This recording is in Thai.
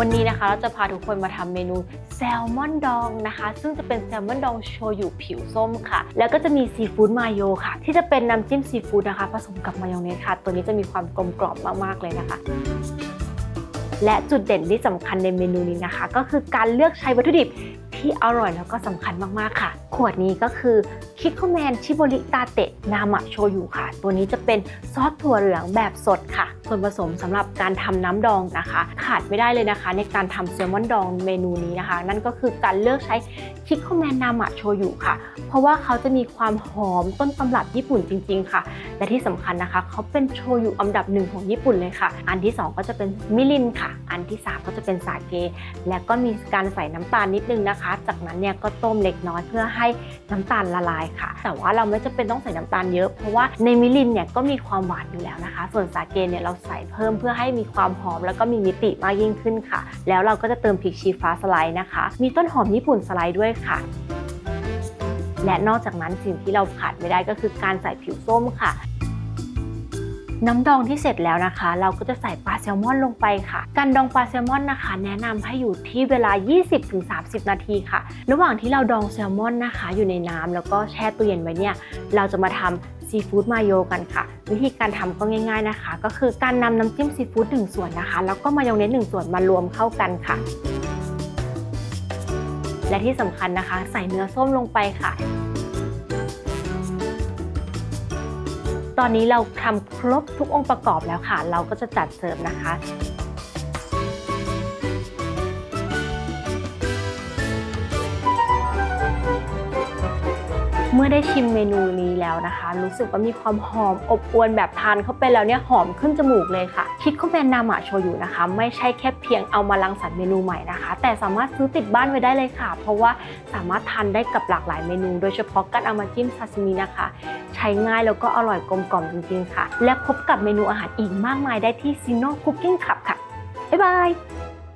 วันนี้นะคะเราจะพาทุกคนมาทำเมนูแซลมอนดองนะคะ ซึ่งจะเป็นแซลมอนดองโชยุผิวส้มค่ะ แล้วก็จะมีซีฟู้ดมาโยค่ะ ที่จะเป็นน้ำจิ้มซีฟู้ดนะคะ ผสมกับมายองเนสค่ะ ตัวนี้จะมีความกลมกล่อมมากๆเลยนะคะและจุดเด่นที่สำคัญในเมนูนี้นะคะ ก็คือการเลือกใช้วัตถุดิบที่อร่อยแล้วก็สำคัญมากๆค่ะ ขวดนี้ก็คือคิโคแมนชิโบริตาเตะนามะโชยุค่ะ ตัวนี้จะเป็นซอสถั่วเหลืองแบบสดค่ะ ส่วนผสมสำหรับการทำน้ำดองนะคะ ขาดไม่ได้เลยนะคะ ในการทำแซลมอนดองเมนูนี้นะคะ นั่นก็คือการเลือกใช้คิโคแมนนามะโชยุค่ะ เพราะว่าเขาจะมีความหอมต้นตำรับญี่ปุ่นจริง ๆ ค่ะ และที่สำคัญนะคะ เขาเป็นโชยุอันดับหนึ่งของญี่ปุ่นเลยค่ะ อันที่ 2 ก็จะเป็นมิรินค่ะ อันที่ 3 ก็จะเป็นสาเก และก็มีการใส่น้ำตาลนิดนึงนะคะ จากนั้นเนี่ยก็ต้มเล็กน้อยเพื่อให้น้ำตาลละลายค่ะ แต่ว่าเราไม่จำเป็นต้องใส่น้ำตาลเยอะ เพราะว่าในมิลินเนี่ยก็มีความหวานอยู่แล้วนะคะ ส่วนสาเกเนี่ยเราใส่เพิ่มเพื่อให้มีความหอมแล้วก็มีมิติมากยิ่งขึ้นค่ะ แล้วเราก็จะเติมพริกชี้ฟ้าสไลด์นะคะ มีต้นหอมญี่ปุ่นสไลด์ด้วยค่ะและนอกจากนั้นสิ่งที่เราขาดไม่ได้ก็คือการใส่ผิวส้มค่ะ น้ำดองที่เสร็จแล้วนะคะ เราก็จะใส่ปลาแซลมอนลงไปค่ะ การดองปลาแซลมอนนะคะ แนะนำให้อยู่ที่เวลา 20-30 นาทีค่ะ ระหว่างที่เราดองแซลมอนนะคะ อยู่ในน้ำแล้วก็แช่ตู้เย็นไว้เนี่ยเราจะมาทำซีฟู้ดมาโยกันค่ะ วิธีการทำก็ง่าย ๆนะคะ ก็คือการนำน้ำจิ้มซีฟู้ดหนึ่งส่วนนะคะ แล้วก็มายองเนสหนึ่งส่วนมารวมเข้ากันค่ะ และที่สำคัญนะคะ ใส่เนื้อส้มลงไปค่ะ ตอนนี้เราทำครบทุกองค์ประกอบแล้วค่ะ เราก็จะจัดเสิร์ฟนะคะ เมื่อได้ชิมเมนูนี้แล้วนะคะ รู้สึกว่ามีความหอมอบอวลแบบทานเข้าไปแล้วเนี่ยหอมขึ้นจมูกเลยค่ะ คิดคอมแมนนามะโชยุนะคะ ไม่ใช่แค่เพียงเอามารังสรรค์เมนูใหม่นะคะ แต่สามารถซื้อติดบ้านไว้ได้เลยค่ะ เพราะว่าสามารถทานได้กับหลากหลายเมนู โดยเฉพาะการเอามาจิ้มซาซิมินะคะ ใช้ง่ายแล้วก็อร่อยกลมกล่อมจริงๆค่ะ และพบกับเมนูอาหารอีกมากมายได้ที่ Sino Cooking Club ค่ะบ๊ายบาย